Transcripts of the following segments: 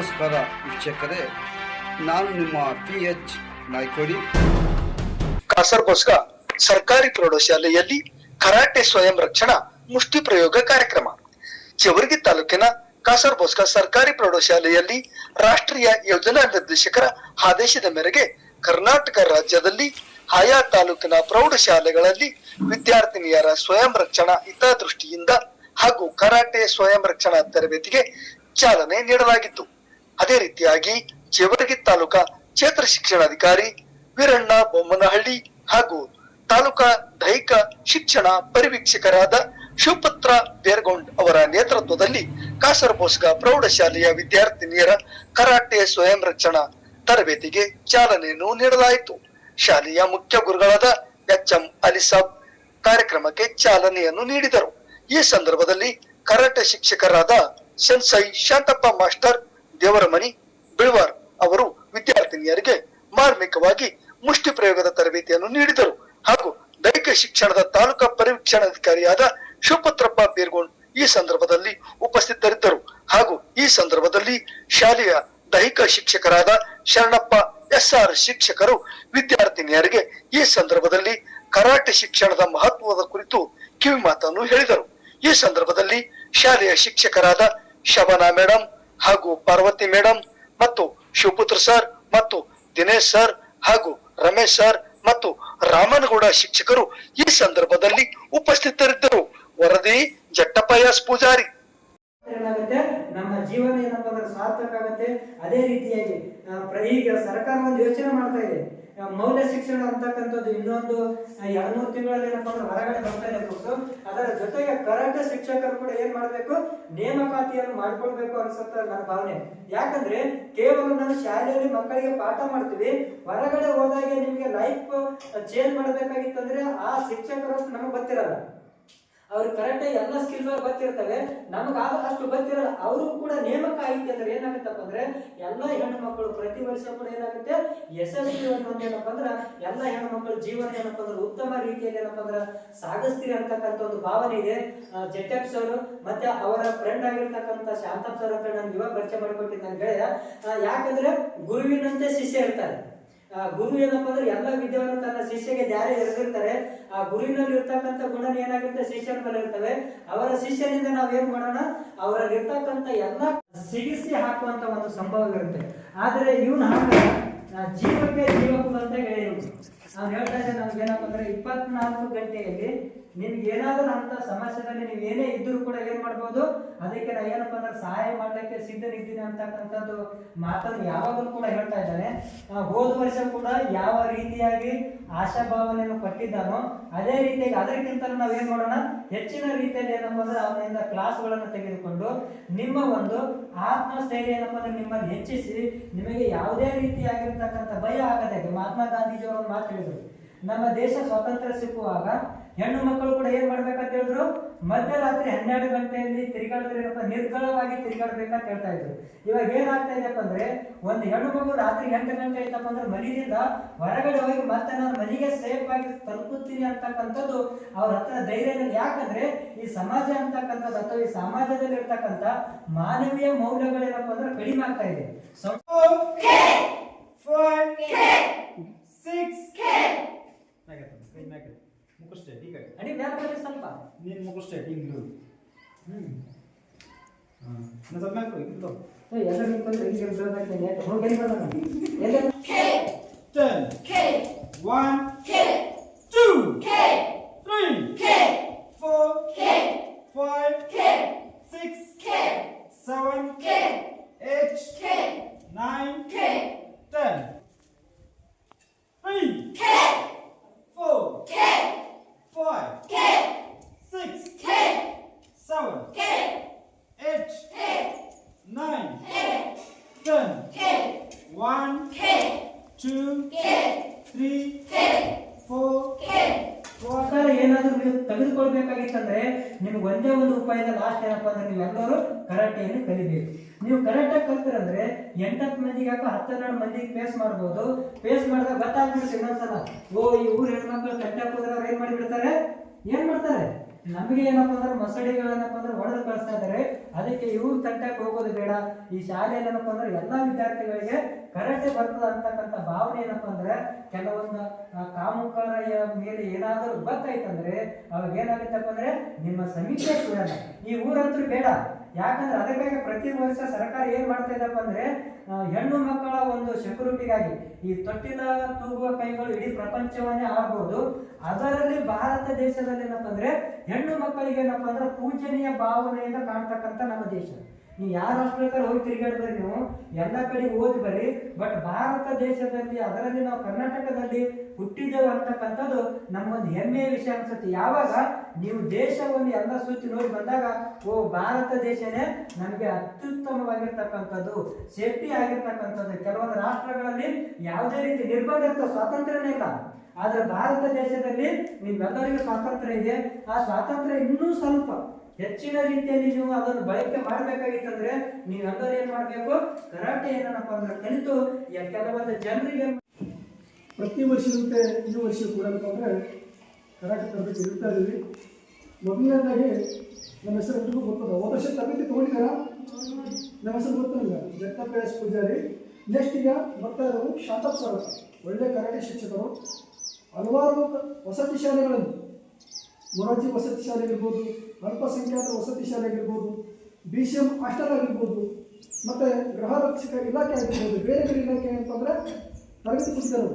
ನಮಸ್ಕಾರ ವೀಕ್ಷಕರೇ, ನಾನು ನಿಮ್ಮ ಪಿ ಎಚ್ ನಾಯ್ಕೋಡಿ. ಕಾಸರಗೋಸ್ಕ ಸರ್ಕಾರಿ ಪ್ರೌಢಶಾಲೆಯಲ್ಲಿ ಕರಾಟೆ ಸ್ವಯಂ ರಕ್ಷಣಾ ಮುಷ್ಟಿ ಪ್ರಯೋಗ ಕಾರ್ಯಕ್ರಮ. ಚವರ್ಗಿ ತಾಲೂಕಿನ ಕಾಸರಬೋಸ್ಕ ಸರ್ಕಾರಿ ಪ್ರೌಢಶಾಲೆಯಲ್ಲಿ ರಾಷ್ಟ್ರೀಯ ಯೋಜನಾ ನಿರ್ದೇಶಕರ ಆದೇಶದ ಮೇರೆಗೆ ಕರ್ನಾಟಕ ರಾಜ್ಯದಲ್ಲಿ ಆಯಾ ತಾಲೂಕಿನ ಪ್ರೌಢಶಾಲೆಗಳಲ್ಲಿ ವಿದ್ಯಾರ್ಥಿನಿಯರ ಸ್ವಯಂ ರಕ್ಷಣಾ ಹಿತದೃಷ್ಟಿಯಿಂದ ಹಾಗೂ ಕರಾಟೆ ಸ್ವಯಂ ರಕ್ಷಣಾ ತರಬೇತಿಗೆ ಚಾಲನೆ ನೀಡಲಾಗಿತ್ತು. ಅದೇ ರೀತಿಯಾಗಿ ಜೇವರ್ಗಿ ತಾಲೂಕಾ ಕ್ಷೇತ್ರ ಶಿಕ್ಷಣಾಧಿಕಾರಿ ವೀರಣ್ಣ ಬೊಮ್ಮನಹಳ್ಳಿ ಹಾಗೂ ತಾಲೂಕಾ ದೈಹಿಕ ಶಿಕ್ಷಣ ಪರಿವೀಕ್ಷಕರಾದ ಶಿವಪುತ್ರ ಬೇರ್ಗೊಂಡ್ ಅವರ ನೇತೃತ್ವದಲ್ಲಿ ಕಾಸರಬೋಸ್ಗ ಪ್ರೌಢಶಾಲೆಯ ವಿದ್ಯಾರ್ಥಿನಿಯರ ಕರಾಟೆ ಸ್ವಯಂ ರಕ್ಷಣಾ ತರಬೇತಿಗೆ ಚಾಲನೆಯನ್ನು ನೀಡಲಾಯಿತು. ಶಾಲೆಯ ಮುಖ್ಯ ಗುರುಗಳಾದ ಎಚ್ ಎಂ ಅಲಿಸಾಬ್ ಕಾರ್ಯಕ್ರಮಕ್ಕೆ ಚಾಲನೆಯನ್ನು ನೀಡಿದರು. ಈ ಸಂದರ್ಭದಲ್ಲಿ ಕರಾಟೆ ಶಿಕ್ಷಕರಾದ ಸೆನ್ಸೈ ಶಾಂತಪ್ಪ ಮಾಸ್ಟರ್ ದೇವರಮನಿ ಬಿಳ್ವಾರ್ ಅವರು ವಿದ್ಯಾರ್ಥಿನಿಯರಿಗೆ ಮಾರ್ಮಿಕವಾಗಿ ಮುಷ್ಟಿ ಪ್ರಯೋಗದ ತರಬೇತಿಯನ್ನು ನೀಡಿದರು. ಹಾಗೂ ದೈಹಿಕ ಶಿಕ್ಷಣದ ತಾಲೂಕಾ ಪರಿವೀಕ್ಷಣಾಧಿಕಾರಿಯಾದ ಶಿವಪುತ್ರಪ್ಪ ಬೀರ್ಗೋಣ್ ಈ ಸಂದರ್ಭದಲ್ಲಿ ಉಪಸ್ಥಿತರಿದ್ದರು. ಹಾಗೂ ಈ ಸಂದರ್ಭದಲ್ಲಿ ಶಾಲೆಯ ದೈಹಿಕ ಶಿಕ್ಷಕರಾದ ಶರಣಪ್ಪ ಎಸ್ ಆರ್ ಶಿಕ್ಷಕರು ವಿದ್ಯಾರ್ಥಿನಿಯರಿಗೆ ಈ ಸಂದರ್ಭದಲ್ಲಿ ಕರಾಟೆ ಶಿಕ್ಷಣದ ಮಹತ್ವದ ಕುರಿತು ಕಿವಿಮಾತನ್ನು ಹೇಳಿದರು. ಈ ಸಂದರ್ಭದಲ್ಲಿ ಶಾಲೆಯ ಶಿಕ್ಷಕರಾದ ಶಬನಾ ಮೇಡಮ್ ಹಾಗೂ ಪಾರ್ವತಿ ಮೇಡಮ್ ಮತ್ತು ಶಿವಪುತ್ರ ಸರ್ ಮತ್ತು ದಿನೇಶ್ ಸರ್ ಹಾಗೂ ರಮೇಶ್ ಸರ್ ಮತ್ತು ರಾಮನಗೌಡ ಶಿಕ್ಷಕರು ಈ ಸಂದರ್ಭದಲ್ಲಿ ಉಪಸ್ಥಿತರಿದ್ದರು. ವರದಿ ಜಟ್ಟಪ್ಪ ಎಸ್ ಪೂಜಾರಿ. ಏನಾಗುತ್ತೆ? ನಮ್ಮ ಜೀವನ ಏನಪ್ಪ ಅಂದ್ರೆ ಸಾರ್ಥಕ ಆಗುತ್ತೆ. ಅದೇ ರೀತಿಯಾಗಿ ಈಗ ಸರ್ಕಾರ ಒಂದು ಯೋಚನೆ ಮಾಡ್ತಾ ಇದೆ. ಮೌಲ್ಯ ಶಿಕ್ಷಣ ಅಂತಕ್ಕಂಥದ್ದು ಇನ್ನೊಂದು ಎರಡು ಮೂರು ತಿಂಗಳಲ್ಲಿ ಏನಪ್ಪಾ ಅಂದ್ರೆ ಹೊರಗಡೆ ಬರ್ತಾ ಇದೆ ಬುಕ್ಸ್ ಅದರ ಜೊತೆಗೆ ಕರಾಟೆ ಶಿಕ್ಷಕರು ಕೂಡ ಏನ್ ಮಾಡ್ಬೇಕು? ನೇಮಕಾತಿಯನ್ನು ಮಾಡ್ಕೊಳ್ಬೇಕು ಅನ್ಸುತ್ತೆ ನನ್ನ ಭಾವನೆ. ಯಾಕಂದ್ರೆ, ಕೇವಲ ನಾವು ಶಾಲೆಯಲ್ಲಿ ಮಕ್ಕಳಿಗೆ ಪಾಠ ಮಾಡ್ತೀವಿ, ಹೊರಗಡೆ ಹೋದಾಗ ನಿಮ್ಗೆ ಲೈಫ್ ಚೇಂಜ್ ಮಾಡಬೇಕಾಗಿತ್ತಂದ್ರೆ ಆ ಶಿಕ್ಷಕರಷ್ಟು ನಮಗೆ ಗೊತ್ತಿರಲ್ಲ. ಅವ್ರಿಗೆ ಕರೆಕ್ಟ್ ಎಲ್ಲ ಸ್ಕಿಲ್ ಗೊತ್ತಿರ್ತವೆ ಆಗ ಅಷ್ಟು ಗೊತ್ತಿರಲ್ಲ. ಅವರು ಕೂಡ ನೇಮಕ ಆಯ್ತು ಅಂದ್ರೆ ಏನಾಗುತ್ತಪ್ಪ ಅಂದ್ರೆ, ಎಲ್ಲ ಹೆಣ್ಣು ಮಕ್ಕಳು ಪ್ರತಿ ವರ್ಷ ಕೂಡ ಏನಾಗುತ್ತೆ? ಯಶಸ್ವಿ ಅನ್ನೋದು ಏನಪ್ಪ ಅಂದ್ರೆ, ಎಲ್ಲ ಹೆಣ್ಣು ಮಕ್ಕಳು ಜೀವನ ಏನಪ್ಪ ಅಂದ್ರೆ, ಉತ್ತಮ ರೀತಿಯಲ್ಲಿ ಏನಪ್ಪ ಅಂದ್ರೆ, ಸಾಗಿಸ್ತೀರಿ ಅಂತಕ್ಕಂಥ ಒಂದು ಭಾವನೆ ಇದೆ. ಜೆಟೆಪ್ಸ್ ಸರ್ ಮತ್ತೆ ಅವರ ಫ್ರೆಂಡ್ ಆಗಿರ್ತಕ್ಕಂಥ ಶಾಂತಪ್ ಸರ್ ಅಂತ ನಾನು ಇವಾಗ ಪರಿಚಯ ಮಾಡಿಕೊಟ್ಟಿದ್ದ ಗೆಳೆಯ ಯಾಕಂದ್ರೆ ಗುರುವಿನಂತೆ ಶಿಷ್ಯ ಇರ್ತಾರೆ. ಗುರು ಏನಪ್ಪ ಅಂದ್ರೆ ಎಲ್ಲ ವಿದ್ಯೆಯನ್ನು ತನ್ನ ಶಿಷ್ಯಗೆ ದಾರಿ ಎರೆದಿರ್ತಾರೆ. ಆ ಗುರುವಿನಲ್ಲಿ ಇರ್ತಕ್ಕಂಥ ಗುಣ ಏನಾಗುತ್ತೆ ಶಿಷ್ಯನ ಮೇಲೆ ಇರ್ತವೆ. ಅವರ ಶಿಷ್ಯನಿಂದ ನಾವ್ ಏನ್ ಮಾಡೋಣ? ಅವರಲ್ಲಿ ಇರ್ತಕ್ಕಂಥ ಎಲ್ಲ ಸಿಗಿಸಿ ಹಾಕುವಂತ ಒಂದು ಸಂಭವ ಇರುತ್ತೆ ಆದ್ರೆ ಇವನು ಹಾಕಿದ್ರೆ ಜೀವಕ್ಕೆ ಜೀವಕ್ಕೂ ಅಂತ ಹೇಳಿ ನಾವು ಹೇಳ್ತಾ ಇದ್ದೆ ನಮ್ಗೆ ಏನಪ್ಪ ಅಂದ್ರೆ ಇಪ್ಪತ್ನಾಲ್ಕು ಗಂಟೆಯಲ್ಲಿ ನಿಮ್ಗೆ ಏನಾದ್ರೂ ಅಂತ ಸಮಸ್ಯೆದಲ್ಲಿ ನೀವು ಏನೇ ಇದ್ದರೂ ಕೂಡ ಏನ್ ಮಾಡ್ಬೋದು? ಅದಕ್ಕೆ ನಾ ಏನಪ್ಪ ಅಂದ್ರೆ ಸಹಾಯ ಮಾಡ್ಲಿಕ್ಕೆ ಸಿದ್ಧನಿದ್ದೀನಿ ಅಂತಕ್ಕಂಥದ್ದು ಮಾತನ್ನು ಯಾವಾಗಲೂ ಕೂಡ ಹೇಳ್ತಾ ಇದ್ದಾನೆ. ಹೋದ ವರ್ಷ ಕೂಡ ಯಾವ ರೀತಿಯಾಗಿ ಆಶಾಭಾವನೆಯನ್ನು ಕೊಟ್ಟಿದ್ದಾನೋ, ಅದೇ ರೀತಿಯಾಗಿ ಅದಕ್ಕಿಂತ ನಾವು ಏನ್ ಮಾಡೋಣ? ಹೆಚ್ಚಿನ ರೀತಿಯಲ್ಲಿ ಏನಪ್ಪ ಅಂದ್ರೆ ಅವನಿಂದ ಕ್ಲಾಸ್ಗಳನ್ನು ತೆಗೆದುಕೊಂಡು ನಿಮ್ಮ ಒಂದು ಆತ್ಮಸ್ಥೈರ್ಯ ಏನಪ್ಪ ಅಂದ್ರೆ ನಿಮ್ಮನ್ನು ಹೆಚ್ಚಿಸಿ, ನಿಮಗೆ ಯಾವುದೇ ರೀತಿಯಾಗಿರ್ತಕ್ಕಂಥ ಭಯ ಆಗದೆ, ಮಹಾತ್ಮ ಗಾಂಧೀಜಿಯವರು ಒಂದು ಮಾತು ಹೇಳಿದ್ರು. ನಮ್ಮ ದೇಶ ಸ್ವಾತಂತ್ರ್ಯ ಸಿಕ್ಕುವಾಗ ಹೆಣ್ಣು ಮಕ್ಕಳು ಕೂಡ ಏನ್ ಮಾಡ್ಬೇಕಂತ ಹೇಳಿದ್ರು? ಮಧ್ಯರಾತ್ರಿ ಹನ್ನೆರಡು ಗಂಟೆಯಲ್ಲಿ ತಿರುಗಾಡಿದ್ರೇನಪ್ಪ ನಿರ್ಗಳವಾಗಿ ತಿರುಗಾಡ್ಬೇಕಂತ ಹೇಳ್ತಾ ಇದ್ರು. ಇವಾಗ ಏನಾಗ್ತಾ ಇದೆಯಪ್ಪ ಅಂದ್ರೆ, ಒಂದು ಹೆಣ್ಣು ಮಗು ರಾತ್ರಿ ಎಂಟು ಗಂಟೆ ಐತಪ್ಪ ಅಂದ್ರೆ ಮನೆಯಿಂದ ಹೊರಗಡೆ ಹೋಗಿ ಮತ್ತೆ ನಾನು ಮನೆಗೆ ಸೇಫ್ ಆಗಿ ತಲುಪುತ್ತೀನಿ ಅಂತಕ್ಕಂಥದ್ದು ಅವ್ರ ಹತ್ರ ಧೈರ್ಯ ಯಾಕಂದ್ರೆ ಈ ಸಮಾಜ ಅಂತಕ್ಕಂಥದ್ದು ಅಥವಾ ಈ ಸಮಾಜದಲ್ಲಿ ಇರ್ತಕ್ಕಂಥ ಮಾನವೀಯ ಮೌಲ್ಯಗಳೇನಪ್ಪ ಅಂದ್ರೆ ಕಡಿಮೆ ಆಗ್ತಾ ಇದೆ. ಸೊ ಮುಖಷ್ಟೇ ಈಗ ಅಡಿ ಬ್ಯಾಗ್ ಬನ್ನಿ ಸ್ವಲ್ಪ. ನೀನು ಮುಖಷ್ಟೇ ಹಿಂಗೆ ಹ್ಮ್. ಹಾಂ. ಸ್ವಲ್ಪ ಎಲ್ಲ ಹಿಂಗೆ ನೀನು. ಹೋಗಿ ಎಲ್ಲಿ ತೆಗೆದುಕೊಳ್ಬೇಕಾಗಿತ್ತಂದ್ರೆ ನಿಮ್ಗೆ ಒಂದೇ ಒಂದು ಉಪಾಯದ ಲಾಸ್ಟ್ ಏನಪ್ಪ ಅಂದ್ರೆ ನೀವೆಲ್ಲರೂ ಕರಾಟೆಯನ್ನು ಕಲಿಬೇಕು. ನೀವು ಕರಾಟೆ ಕಲ್ತಿರಂದ್ರೆ ಎಂಟತ್ತು ಮಂದಿಗೆ ಯಾಕೋ ಹತ್ತೆರಡು ಮಂದಿಗೆ ಫೇಸ್ ಮಾಡ್ಬೋದು. ಫೇಸ್ ಮಾಡಿದಾಗ ಗೊತ್ತಾಗ್ಬಿಡುತ್ತೆ ಇನ್ನೊಂದ್ಸಲ, ಓ, ಈ ಊರ್ ಹೆಣ್ಮಕ್ಳು ಕಂಟೆ ಹೋದ್ರೆ ಅವ್ರು ಏನ್ ಮಾಡಿಬಿಡ್ತಾರೆ? ಏನ್ ಮಾಡ್ತಾರೆ? ನಮಗೆ ಏನಪ್ಪ ಅಂದ್ರೆ ಮಸಡಿಗಳೇನಪ್ಪ ಅಂದ್ರೆ ಹೊಡೆದು ಕಳಿಸ್ತಾ ಇದ್ದಾರೆ. ಅದಕ್ಕೆ ಇವ್ರ ತಂಟಕ್ಕೆ ಹೋಗೋದು ಬೇಡ. ಈ ಶಾಲೆಯಲ್ಲಿ ಏನಪ್ಪ ಅಂದ್ರೆ ಎಲ್ಲಾ ವಿದ್ಯಾರ್ಥಿಗಳಿಗೆ ಕರೆಕ್ಟ್ ಬರ್ತದ ಅಂತಕ್ಕಂಥ ಭಾವನೆ ಏನಪ್ಪ ಅಂದ್ರೆ ಕೆಲವೊಂದು ಕಾಮುಕರ ಮೇಲೆ ಏನಾದರೂ ಗೊತ್ತಾಯ್ತಂದ್ರೆ ಅವಾಗ ಏನಾಗುತ್ತಪ್ಪ ಅಂದ್ರೆ ನಿಮ್ಮ ಸಮೀಕ್ಷೆ ಕೂಡ ಈ ಊರಂತೂ ಬೇಡ. ಯಾಕಂದ್ರೆ ಅದಕ್ಕಾಗಿ ಪ್ರತಿ ವರ್ಷ ಸರ್ಕಾರ ಏನ್ ಮಾಡ್ತಾ ಇದಪ್ಪ ಅಂದ್ರೆ ಹೆಣ್ಣು ಮಕ್ಕಳ ಒಂದು ಸೆಕ್ಯೂರಿಟಿಗಾಗಿ ಈ ತೊಟ್ಟಿನ ತೂಗುವ ಕೈಗಳು ಇಡೀ ಪ್ರಪಂಚವನ್ನೇ ಆಗ್ಬೋದು ಅದರಲ್ಲಿ ಭಾರತ ದೇಶದಲ್ಲಿ ಏನಪ್ಪ ಅಂದ್ರೆ, ಹೆಣ್ಣು ಮಕ್ಕಳಿಗೆ ಏನಪ್ಪ ಅಂದ್ರೆ ಪೂಜನೀಯ ಭಾವನೆಯಿಂದ ಕಾಣ್ತಕ್ಕಂಥ ನಮ್ಮ ದೇಶ. ನೀವು ಯಾವ ರಾಷ್ಟ್ರಕ್ಕೆ ಹೋಗಿ ತಿರುಗಾಡ್ಬಾರಿ ನೀವು? ಎಲ್ಲ ಕಡೆ ಓದಿ ಬರ್ರಿ. ಬಟ್ ಭಾರತ ದೇಶದಲ್ಲಿ, ಅದರಲ್ಲಿ ನಾವು ಕರ್ನಾಟಕದಲ್ಲಿ ಹುಟ್ಟಿದ್ದೇವೆ ಅಂತಕ್ಕಂಥದ್ದು ನಮಗೊಂದು ಹೆಮ್ಮೆಯ ವಿಷಯ ಅನ್ಸುತ್ತೆ. ಯಾವಾಗ? ನೀವು ದೇಶವನ್ನು ಎಲ್ಲ ಸುತ್ತಿ ನೋಡಿ ಬಂದಾಗ, ಓ, ಭಾರತ ದೇಶನೇ ನಮಗೆ ಅತ್ಯುತ್ತಮವಾಗಿರ್ತಕ್ಕಂಥದ್ದು, ಸೇಫ್ಟಿ ಆಗಿರ್ತಕ್ಕಂಥದ್ದು. ಕೆಲವೊಂದು ರಾಷ್ಟ್ರಗಳಲ್ಲಿ ಯಾವುದೇ ರೀತಿ ನಿರ್ಬಂಧ ಸ್ವಾತಂತ್ರ್ಯನೇ ಇಲ್ಲ. ಆದ್ರೆ ಭಾರತ ದೇಶದಲ್ಲಿ ನಿಮ್ಮೆಲ್ಲರಿಗೂ ಸ್ವಾತಂತ್ರ್ಯ ಇದೆ. ಆ ಸ್ವಾತಂತ್ರ್ಯ ಇನ್ನೂ ಸ್ವಲ್ಪ. ಹೆಚ್ಚಿನ ರೀತಿಯಲ್ಲಿ ನೀವು ಅದನ್ನು ಬಳಕೆ ನೀವು ಎಲ್ಲರೂ ಏನ್ ಮಾಡಬೇಕು? ಕರಾಟೆ ಏನಪ್ಪ ಅಂದ್ರೆ ಕಲಿತು ಕೆಲವೊಂದು ಜನರಿಗೆ ಪ್ರತಿ ವರ್ಷದಂತೆ ಈ ವರ್ಷ ಕೂಡ ಅಂತಂದ್ರೆ ಕರಾಟೆ ತರಬೇತಿ ಇರ್ತಾ ಇದ್ವಿ ಮೊದಲನೇದಾಗಿ ನಮ್ಮ ಹೆಸರು ಗೊತ್ತದ. ಹೋದ ವರ್ಷ ತರಬೇತಿ ತಗೊಂಡಿದ್ದಾರ? ನಮ್ಮ ಹೆಸರು ಗೊತ್ತಿಲ್ಲ. ಜಗತ್ತಪ್ಪ ಪೂಜಾರಿ. ನೆಕ್ಸ್ಟ್ ಈಗ ಬರ್ತಾ ಇರೋರು ಶಾಂತಪ್ ಸರ್. ಒಳ್ಳೆ ಕರಾಟೆ ಶಿಕ್ಷಕರು. ಹಲವಾರು ವಸತಿ ಶಾಲೆಗಳನ್ನು ಮೊರಾರ್ಜಿ ವಸತಿ ಶಾಲೆ ಆಗಿರ್ಬೋದು ಅಲ್ಪಸಂಖ್ಯಾತರ ವಸತಿ ಶಾಲೆ ಆಗಿರ್ಬೋದು ಬಿ ಸಿ ಎಂ ಹಾಸ್ಟೆಲ್ ಆಗಿರ್ಬೋದು, ಮತ್ತು ಗೃಹ ರಕ್ಷಕ ಇಲಾಖೆ ಆಗಿರ್ಬೋದು, ಬೇರೆ ಬೇರೆ ಇಲಾಖೆ ಅಂತಂದರೆ ತರಬೇತಿ ಕೊಟ್ಟಿದ್ದರು.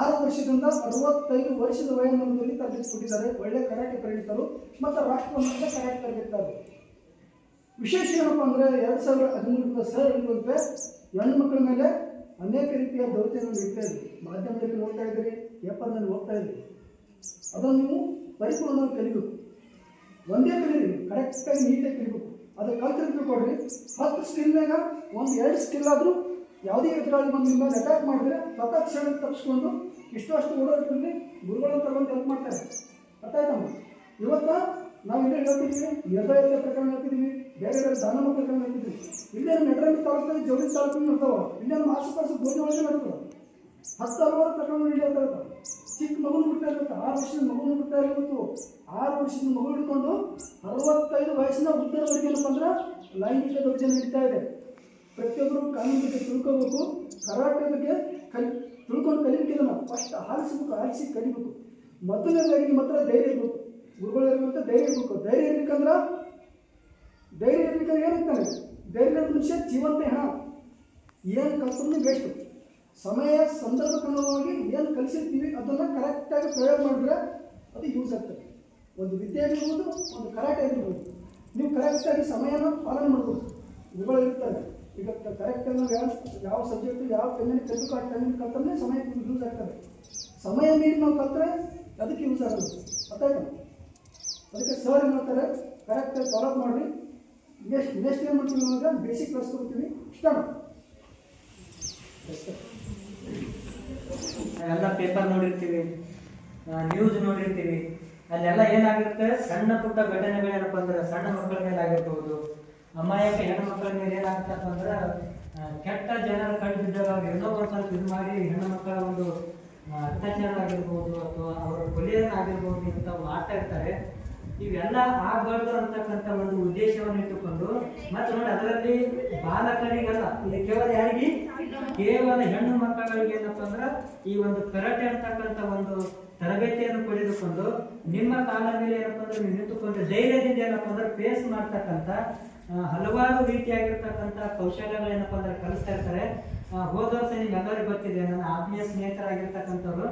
ಆರು ವರ್ಷದಿಂದ ಅರವತ್ತೈದು ವರ್ಷದ ವಯೋಮಾನದಲ್ಲಿ ತರಬೇತಿ ಕೊಟ್ಟಿದ್ದಾರೆ. ಒಳ್ಳೆ ಕರಾಟೆ ಪರಿಣಿತರು ಮತ್ತು ರಾಷ್ಟ್ರಮಟ್ಟದ ಕರಾಟೆ ತರಬೇತಿದಾರರು ವಿಶೇಷ ಏನಪ್ಪ ಅಂದರೆ ಎರಡು ಸಾವಿರದ ಹದಿಮೂರರಿಂದ ಸರ್ ಇರುವಂತೆ ಹೆಣ್ಣು ಮಕ್ಕಳ ಮೇಲೆ ಅನೇಕ ರೀತಿಯ ದೌರ್ಜನ್ಯ ನಡೀತಾ ಇದೆ ಮಾಧ್ಯಮದಲ್ಲಿ ನೋಡ್ತಾ ಇದ್ದೀರಿ ಪೇಪರ್ನಲ್ಲಿ ಓದ್ತಾ ಇದ್ರಿ. ಅದನ್ನು ನೀವು ಪರಿಪೂರ್ಣವಾಗಿ ಕಲಿಬೇಕು. ಒಂದೇ ಕಲೀರಿ ಕರೆಕ್ಟಾಗಿ ನೀಟಾಗಿ ಕಲಿಬೇಕು ಅದು ಕಲ್ತಿರ್ಬೇಕು ತಿಳ್ಕೊಡ್ರಿ ಹತ್ತು ಸ್ಕಿಲ್ನಾಗ ಒಂದು ಎರಡು ಸ್ಕಿಲ್ ಆದರೂ ಯಾವುದೇ ಎದುರಾಳಿ ಬಂದು ನಿಮ್ಮ ಅಟ್ಯಾಕ್ ಮಾಡಿದ್ರೆ ತತ್ಕ್ಷಣ ತಪ್ಪಿಸ್ಕೊಂಡು ಇಷ್ಟು ಅಷ್ಟು ಓಡೋದ್ರಲ್ಲಿ ಗುರುಗಳನ್ನು ತಗೊಂಡು ಹೆಲ್ಪ್ ಮಾಡ್ತಾರೆ. ಅರ್ಥ ಆಯ್ತಮ್ಮ ಇವತ್ತು ನಾವು ಇಲ್ಲೇ ಹೇಳ್ತಿದ್ದೀವಿ ನಿರ್ಭಯತೆ ಪ್ರಕರಣ ಹೇಳ್ತಿದ್ದೀವಿ ಬೇರೆ ಬೇರೆ ದಾನಮ ಪ್ರಕರಣ ಹೇಳ್ತಿದ್ದೀವಿ ಇಲ್ಲೇ ನಮ್ಮ ತಾಲೂಕಲ್ಲಿ ಜೋಡಿ ತಾಲೂಕಿನ ತಾಲೂಕು ಇರ್ತಾವ ಇಲ್ಲೇ ನಮ್ಮ ಆಸುಪಾಸು ಗೋಧಿ ಒಳಗೆ ನಡ್ತದೆ ಹತ್ತು ಹಲವಾರು ಪ್ರಕರಣ ನಡೆಯುತ್ತಾ ಇರ್ತಾವೆ ಚಿಕ್ಕ ಮಗುನ ಬಿಡ್ತಾ ಇರುತ್ತೆ ಆರು ವರ್ಷದ ಮಗುನ ಬಿಡ್ತಾ ಇರ್ಬೇಕು ಆರು ವರ್ಷದ ಮಗು ಹಿಡ್ಕೊಂಡು ಅರವತ್ತೈದು ವಯಸ್ಸಿನ ಉತ್ತರ ಏನಪ್ಪ ಅಂದ್ರೆ ಲೈಂಗಿಕ ದೌರ್ಜನ್ಯ ನಡೀತಾ ಇದೆ. ಪ್ರತಿಯೊಬ್ಬರು ಕಾನೂನು ಬಗ್ಗೆ ತಿಳ್ಕೋಬೇಕು, ಕರಾಟೆ ಬಗ್ಗೆ ಕಲಿ, ತಿಳ್ಕೊಂಡು ಕಲಿಬೇಕಿಲ್ಲ ಫಸ್ಟ್ ಆರಿಸ್ಬೇಕು ಆರಿಸಿ ಕಲಿಬೇಕು. ಮೊದಲನೇದಾಗಿ ಮಾತ್ರ ಧೈರ್ಯ ಇರಬೇಕು. ಗುರುಗಳು ಇರುವಂಥ ಧೈರ್ಯ ಇರಬೇಕು. ಧೈರ್ಯ ಇರ್ಬೇಕಂದ್ರೆ ಧೈರ್ಯ ಇರ್ಬೇಕಂದ್ರೆ ಏನಿರ್ತಾನೆ ಧೈರ್ಯ ಮನುಷ್ಯ ಜೀವಂತ ಹಣ. ಏನು ಕಲ್ಪನೆ ವೇಸ್ಟು ಸಮಯ ಸಂದರ್ಭಕ್ಕನುಗುಣವಾಗಿ ಏನು ಕಲಿಸಿರ್ತೀವಿ ಅದನ್ನು ಕರೆಕ್ಟಾಗಿ ಪ್ರಯೋಗ ಮಾಡಿದ್ರೆ ಅದು ಯೂಸ್ ಆಗ್ತದೆ. ಒಂದು ವಿದ್ಯೆ ಆಗಿರ್ಬೋದು, ಒಂದು ಕರಾಟೆ ಆಗಿರ್ಬೋದು. ನೀವು ಕರೆಕ್ಟಾಗಿ ಸಮಯನ ಪಾಲನೆ ಮಾಡ್ಬೋದು. ಇವುಗಳು ಇರ್ತವೆ. ಈಗ ಕರೆಕ್ಟಾಗಿ ನಾವು ಯಾವ ಯಾವ ಸಬ್ಜೆಕ್ಟು ಯಾವ ಟೈಮಲ್ಲಿ ಕಲಿತು ಆ ಟೈಮಲ್ಲಿ ಕಲ್ತಂದ್ರೆ ಸಮಯ ಯೂಸ್ ಆಗ್ತದೆ. ಸಮಯ ಮೀರಿ ನಾವು ಕಲ್ತ್ರೆ ಅದಕ್ಕೆ ಯೂಸ್ ಆಗೋದು. ಅಥವಾ ಅದಕ್ಕೆ ಸರ್ ಏನು ಮಾಡ್ತಾರೆ? ಕರೆಕ್ಟಾಗಿ ಫಾಲೋಅಪ್ ಮಾಡಿ ನೆಕ್ಸ್ಟ್ ನೆಕ್ಸ್ಟ್ ಏನು ಮಾಡ್ತೀವಿ ಅಂದರೆ ಬೇಸಿಕ್ ಕ್ಲಾಸ್ ಕೊಡ್ತೀವಿ. ಸ್ಟಾರ್ಟ್ ಎಲ್ಲ ಪೇಪರ್ ನೋಡಿರ್ತೀವಿ ನ್ಯೂಸ್ ನೋಡಿರ್ತೀವಿ. ಅಲ್ಲೆಲ್ಲ ಏನಾಗಿರುತ್ತೆ ಸಣ್ಣ ಪುಟ್ಟ ಘಟನೆಗಳೇನಪ್ಪ ಅಂದ್ರೆ ಸಣ್ಣ ಮಕ್ಕಳ ಮೇಲೆ ಆಗಿರ್ಬೋದು. ಅಮಾಯಕ ಹೆಣ್ಣು ಮಕ್ಕಳ ಮೇಲೆ ಏನಾಗುತ್ತಪ್ಪ ಅಂದ್ರೆ ಕೆಟ್ಟ ಜನರ ಕಂಡು ಬಿದ್ದಾಗ ಅವ್ರು ಏನೋ ಒಂದು ಸ್ವಲ್ಪ ಇದು ಮಾಡಿ ಹೆಣ್ಣು ಮಕ್ಕಳ ಒಂದು ಅತ್ಯಾಚಾರ ಆಗಿರ್ಬೋದು ಅಥವಾ ಅವರ ಕೊಲೆಯನ್ನಾಗಿರ್ಬೋದು ಅಂತ ಮಾಡ್ತಾ ಇರ್ತಾರೆ ಇವೆಲ್ಲ ಆಗ್ಬಾರ್ದು ಅಂತಕ್ಕಂಥ ಒಂದು ಉದ್ದೇಶವನ್ನು ಇಟ್ಟುಕೊಂಡು, ಮತ್ತೆ ನೋಡಿ ಅದರಲ್ಲಿ ಬಾಲಕರಿಗಲ್ಲ ಇದು ಕೇವಲ ಯಾರಿಗೆ? ಕೇವಲ ಹೆಣ್ಣು ಮಕ್ಕಳಿಗೆ ಏನಪ್ಪ ಅಂದ್ರೆ, ಈ ಒಂದು ಕರಾಟೆ ಅಂತಕ್ಕಂಥ ಒಂದು ತರಬೇತಿಯನ್ನು ಪಡೆದುಕೊಂಡು, ನಿಮ್ಮ ಕಾಲ ಮೇಲೆ ಏನಪ್ಪ ಅಂದ್ರೆ ನೀವು ನಿಂತುಕೊಂಡು ಧೈರ್ಯದಿಂದ ಏನಪ್ಪ ಅಂದ್ರೆ ಫೇಸ್ ಮಾಡ್ತಕ್ಕಂಥ ಹಲವಾರು ರೀತಿಯಾಗಿರ್ತಕ್ಕಂಥ ಕೌಶಲ್ಯಗಳೇನಪ್ಪ ಅಂದ್ರೆ ಕಲಿಸ್ತಾ ಇರ್ತಾರೆ. ಹೋದ ವರ್ಷ ನಿಮ್ಗೆಲ್ಲರಿಗೂ ಗೊತ್ತಿದೆ, ನನ್ನ ಆತ್ಮೀಯ ಸ್ನೇಹಿತರಾಗಿರ್ತಕ್ಕಂಥವ್ರು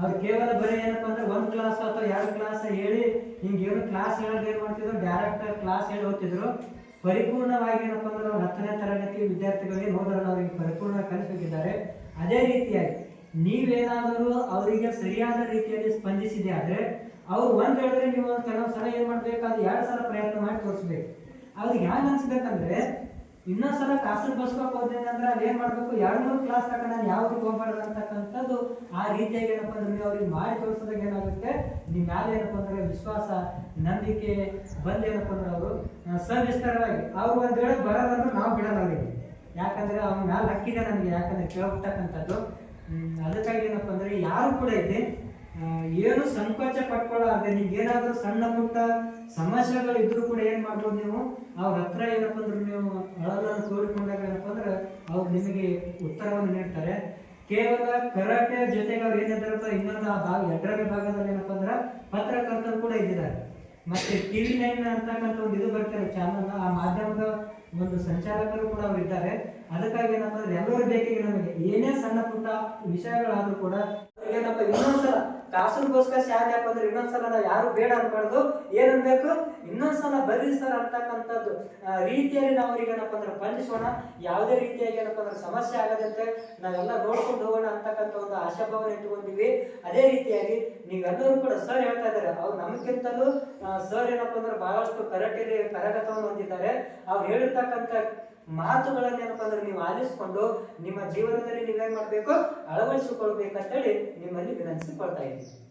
ಅವ್ರು ಕೇವಲ ಬರೀ ಏನಪ್ಪ ಅಂದ್ರೆ ಒಂದು ಕ್ಲಾಸ್ ಅಥವಾ ಎರಡು ಕ್ಲಾಸ್ ಹೇಳಿ ಹಿಂಗೆ ಏನು ಕ್ಲಾಸ್ ಹೇಳೋದು ಏನು ಮಾಡ್ತಿದ್ರು ಡೈರೆಕ್ಟ್ ಕ್ಲಾಸ್ ಹೇಳಿ ಹೋಗ್ತಿದ್ರು ಪರಿಪೂರ್ಣವಾಗಿ ಏನಪ್ಪ ಅಂದ್ರೆ ಅವ್ರು ಹತ್ತನೇ ತರಗತಿ ವಿದ್ಯಾರ್ಥಿಗಳಿಗೆ ಹೋದ್ರಲ್ಲ ಅವ್ರಿಗೆ ಪರಿಪೂರ್ಣ ಕಲಿಸಬೇಕಿದ್ದಾರೆ. ಅದೇ ರೀತಿಯಾಗಿ ನೀವೇನಾದರೂ ಅವರಿಗೆ ಸರಿಯಾದ ರೀತಿಯಲ್ಲಿ ಸ್ಪಂದಿಸಿದೆ ಆದ್ರೆ ಅವ್ರು ಒಂದ್ ಹೇಳಿದ್ರೆ ನೀವು ಕೆಲವೊಂದು ಸಲ ಏನ್ ಮಾಡ್ಬೇಕು? ಅದು ಎರಡು ಸಲ ಪ್ರಯತ್ನ ಮಾಡಿ ತೋರಿಸ್ಬೇಕು. ಅವ್ರಿಗೆ ಹ್ಯಾಂಗ ಅನ್ಸ್ಬೇಕಂದ್ರೆ ಇನ್ನೊಂದ್ ಸಲ ಕಾಸು ಬಸ್ಕೋಕ್ ಅಂದ್ರೆ ಅಲ್ಲಿ ಏನ್ ಮಾಡ್ಬೇಕು? ಎರಡು ಮೂರು ಕ್ಲಾಸ್ ತಕ ನಾನು ಯಾವ್ದಕ್ಕೆ ಹೋಗ್ಬಾರ್ದು ಅಂತಕ್ಕಂಥದ್ದು ಆ ರೀತಿಯಾಗಿ ಏನಪ್ಪ ಅಂದ್ರೆ ನೀವು ಅವ್ರಿಗೆ ಮಾಡಿ ತೋರಿಸಿದಾಗ ಏನಾಗುತ್ತೆ? ನಿಮ್ ಮ್ಯಾಲೆ ಏನಪ್ಪ ಅಂದ್ರೆ ವಿಶ್ವಾಸ, ನಂಬಿಕೆ ಬಂದ್ ಏನಪ್ಪ ಅಂದ್ರೆ ಅವರು ಸವಿಸ್ತಾರವಾಗಿ ಅವ್ರು ಒಂದ್ ವೇಳೆ ಬರೋದಂದ್ರೆ ನಾವು ಬಿಡೋಲ್ಲ ಯಾಕಂದ್ರೆ ಅವ್ನ ಮ್ಯಾಲೆ ಹಕ್ಕಿದೆ ನಮಗೆ ಯಾಕಂದ್ರೆ ಕೇಳ್ಬಿಟ್ಟಕ್ಕಂಥದ್ದು ಅದಕ್ಕಾಗಿ ಏನಪ್ಪ ಅಂದ್ರೆ ಯಾರು ಕೂಡ ಇದೆ ಏನು ಸಂಕೋಚ ಪಟ್ಕೊಳ್ಳಾರ್ದೆ ನಿಮ್ಗೆ ಏನಾದ್ರೂ ಸಣ್ಣ ಪುಟ್ಟ ಸಮಸ್ಯೆಗಳು ಇದ್ರೂ ಕೂಡ ಏನ್ ಮಾಡ್ಬೋದು ನೀವು? ಅವ್ರ ಹತ್ರ ಏನಪ್ಪ ಅಂದ್ರೆ ನೀವು ಅಳಲನ್ನು ತೋಡಿಕೊಂಡಾಗ ಏನಪ್ಪ ಅಂದ್ರೆ ಅವ್ರು ನಿಮಗೆ ಉತ್ತರವನ್ನು ನೀಡ್ತಾರೆ. ಕೇವಲ ಕರಾಟೆ ಜೊತೆಗೆ ಅವ್ರು ಏನಿದಾರಪ್ಪ ಇನ್ನೊಂದು ಆ ಭಾಗ ಎರಡನೇ ಭಾಗದಲ್ಲಿ ಏನಪ್ಪ ಅಂದ್ರೆ ಪತ್ರಕರ್ತರು ಕೂಡ ಇದ್ದಿದ್ದಾರೆ. ಮತ್ತೆ ಟಿವಿ ನೈನ್ ಅಂತಕ್ಕಂಥ ಒಂದು ಇದು ಬರ್ತಾರೆ ಚಾನಲ್ ಆ ಮಾಧ್ಯಮದ ಒಂದು ಸಂಚಾಲಕರು ಕೂಡ ಅವ್ರು ಇದ್ದಾರೆ. ಅದಕ್ಕಾಗಿ ಏನಪ್ಪ ಅಂದ್ರೆ ಎಲ್ಲರೂ ಬೇಕಿಗೆ ನಮಗೆ ಏನೇ ಸಣ್ಣ ಪುಟ್ಟ ವಿಷಯಗಳಾದ್ರೂ ಕೂಡ, ಏನಪ್ಪ ಇನ್ನೊಂದ್ಸಲ ಕಾಸರಿಗೋಸ್ಕರ ಶಾಲೆ ಅಂದ್ರೆ ಇನ್ನೊಂದ್ಸಲ ನಾವು ಯಾರು ಬೇಡ ಅನ್ಬಾರ್ದು ಏನನ್ಬೇಕು? ಇನ್ನೊಂದ್ಸಲ ಬರ್ರಿ ಸರ್ ಅಂತಕ್ಕಂಥದ್ದು. ರೀತಿಯಲ್ಲಿ ನಾವು ಅವ್ರಿಗೆ ಏನಪ್ಪ ಅಂದ್ರೆ ಬಂಧಿಸೋಣ. ಯಾವುದೇ ರೀತಿಯಾಗಿ ಏನಪ್ಪ ಅಂದ್ರೆ ಸಮಸ್ಯೆ ಆಗದಂತೆ ನಾವೆಲ್ಲ ನೋಡ್ಕೊಂಡು ಹೋಗೋಣ ಅಂತಕ್ಕಂಥ ಒಂದು ಆಶಾಭಾವನೆ ಇಟ್ಕೊಂಡಿವಿ ಅದೇ ರೀತಿಯಾಗಿ ನೀವೆಲ್ಲರೂ ಕೂಡ ಸರ್ ಹೇಳ್ತಾ ಇದ್ದಾರೆ. ಅವ್ರು ನಮಗಿಂತಲೂ ಸರ್ ಏನಪ್ಪ ಅಂದ್ರೆ ಬಹಳಷ್ಟು ಕರಾಟೆಯಲ್ಲಿ ಕರಗತವನ್ನು ಹೊಂದಿದ್ದಾರೆ. ಅವ್ರು ಹೇಳಿರ್ತಕ್ಕಂಥ ಮಾತುಗಳನ್ನ ಏನಪ್ಪ ಅಂದ್ರೆ ನೀವು ಆಲಿಸ್ಕೊಂಡು ನಿಮ್ಮ ಜೀವನದಲ್ಲಿ ನೀವೇನ್ ಮಾಡ್ಬೇಕು? ಅಳವಡಿಸಿಕೊಳ್ಬೇಕಂತೇಳಿ ನಿಮ್ಮಲ್ಲಿ ವಿನಂತಿಸಿಕೊಳ್ತಾ ಇದ್ದೀನಿ.